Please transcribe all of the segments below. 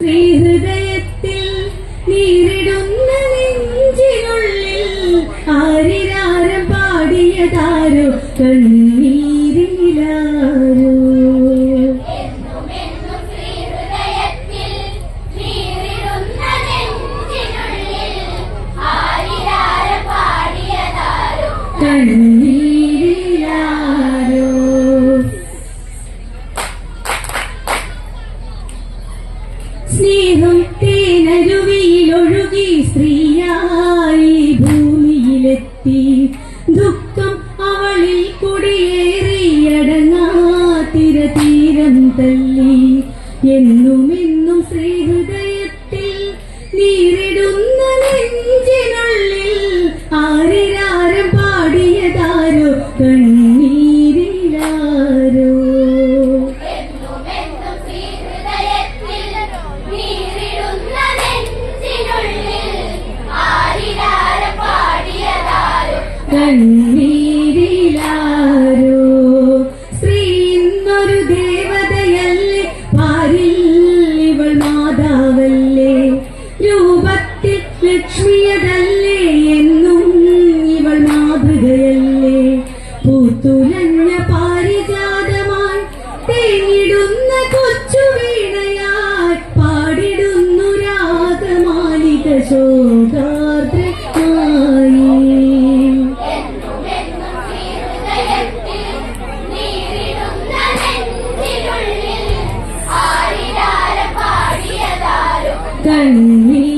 ഹൃദയത്തിൽ നീരിടുന്ന നെഞ്ചിനുള്ളിൽ ആരിരാരം പാടിയതാരോ കണ്ണീരിലാരോ കണ്ണീർ തള്ളി. എന്നുമെന്നും ശ്രീഹൃദയത്തിൽ നീരിടുന്ന നെഞ്ചിനുള്ളിൽ ആരിരാരം പാടിയതാരോ? കണ്ണീരിലാരോ? കണ്ണീർ i Kali.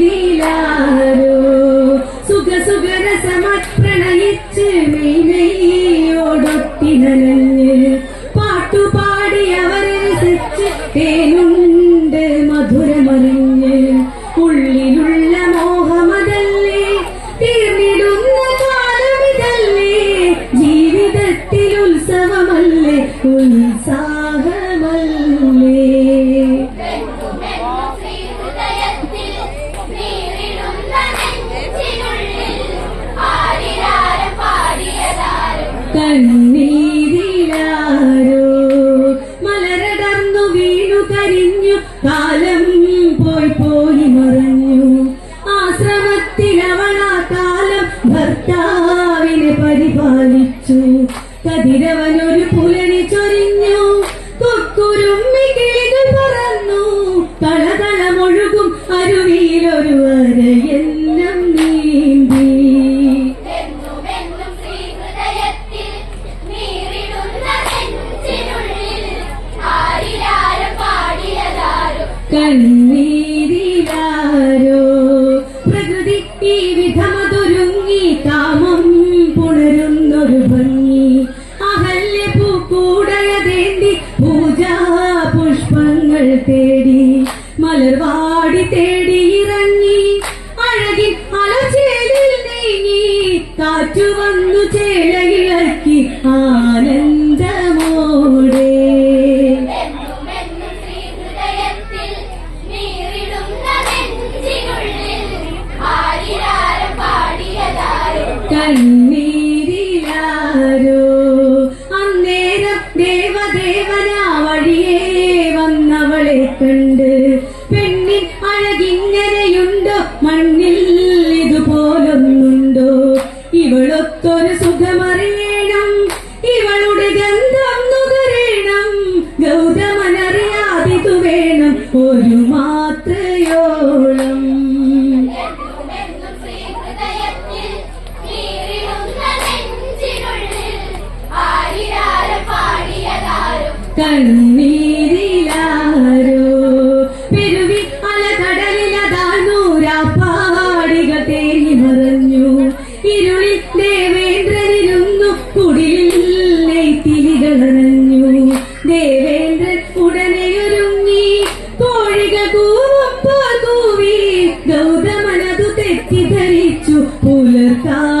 കണ്ണീരിലാരോ? സുഖ സുഖരസമത് പ്രണയിച്ച് മീനയോടൊട്ടി നനഞ്ഞ് പാട്ടുപാടി അവരനുസരിച്ച് തേനുണ്ട് മധുരമറിഞ്ഞ് 关于你 കണ്ണീരിലാരോ പെരുവി അലകടലിലതാനൂരാപ്പാടിക തേങ്ങി മറഞ്ഞു. ഇരുളിൽ ദേവേന്ദ്രനിരുന്നു കുടിലിൽ നെയ്ത്തിലികളണഞ്ഞു ദേവേന്ദ്രൻ ഉടനെയൊരുങ്ങി കോഴിക കൂവപ്പോൾ കൂവി ഗൗതമനതു തെറ്റിദ്ധരിച്ചു പുലർക്കാലമായോ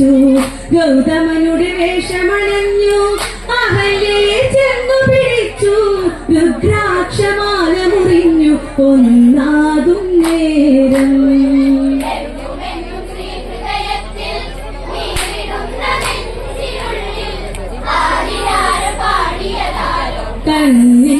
കളിച്ചു ഗൗതമനുടെ വേഷമണഞ്ഞു അഹല്യയെ ചെന്നു പിടിച്ചു. രുദ്രാക്ഷമാല മുറിഞ്ഞു ഒന്നാകും നേരം. എന്നുമെന്നും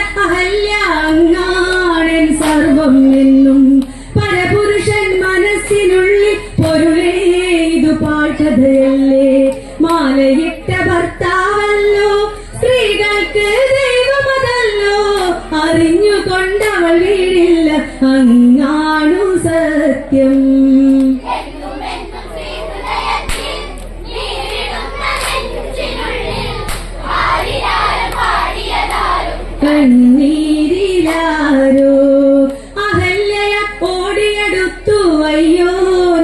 അഹല്യ അങ്ങാടൻ സർവം കണ്ണീരിലാരോ? അഹല്യ ഓടിയടുത്തു അയ്യോ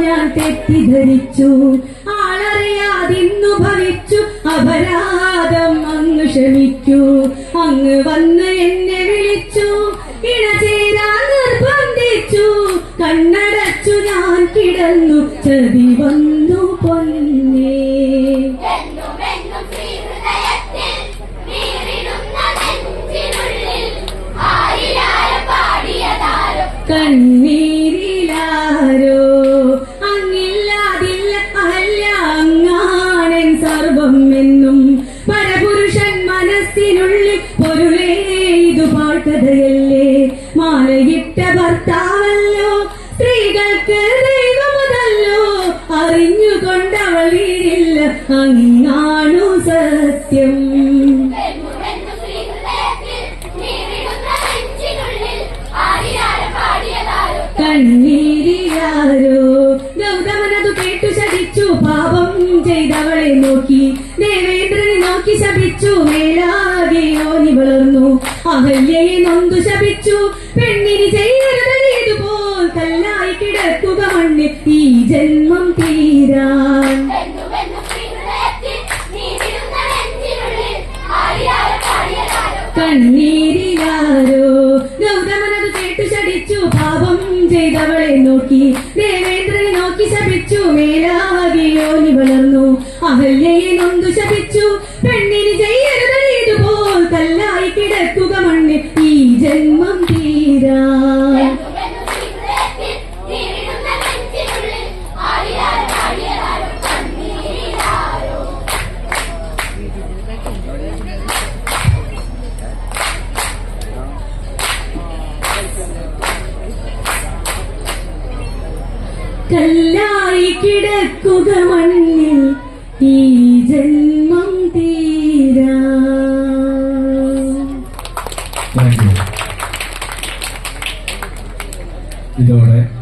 ഞാൻ തെറ്റിദ്ധരിച്ചു. ആളറിയാതിന്നു ഭവിച്ചു. അപരാധം അങ്ങ് ക്ഷമിക്കൂ അങ്ങ് വന്ന് എന്നെ വിളിച്ചു. ഇണചേരാൻ നിർബന്ധിച്ചു. കണ്ണടച്ചു ഞാൻ കിടന്നു. ചതി വന്നു. കണ്ണീരിലാരോ? അങ്ങില്ലാതില്ല അല്ല അങ്ങാണൻ സർവം എന്നും പരപുരുഷൻ മനസ്സിനുള്ളിൽ പൊരുളേ ഇത് പാട്ടതയല്ലേ? മാലയിട്ട ഭർത്താവല്ലോ സ്ത്രീകൾക്ക് ദൈവമതല്ലോ അറിഞ്ഞുകൊണ്ടവൾ വീടില്ല അങ്ങാണു സത്യം. കണ്ണീരിലാരോ ഗൗതമനതു കേട്ടു ശപിച്ചു പാപം ചെയ്തവളെ നോക്കി. ദേവേന്ദ്രനെ നോക്കി ശപിച്ചു മേലാകെയോ യോനി വളർന്നു. അഹല്യയെ നൊന്തു ശപി ശപിച്ചു പെണ്ണിന് ചെയ്യരുത് ഇതുപോൽ കല്ലായി കിടക്കുക മണ്ണിൽ. ഈ ജന്മം തീരാൻ. എന്നുമെന്നും നോക്കി ദേവേന്ദ്രനെ നോക്കി ശപിച്ചു. മേലാകിയോനി വളർന്നു. അഹല്യയെ നൊന്തു ശപിച്ചു. കല്ലായി കിടക്കുക മണ്ണിൽ. ഈ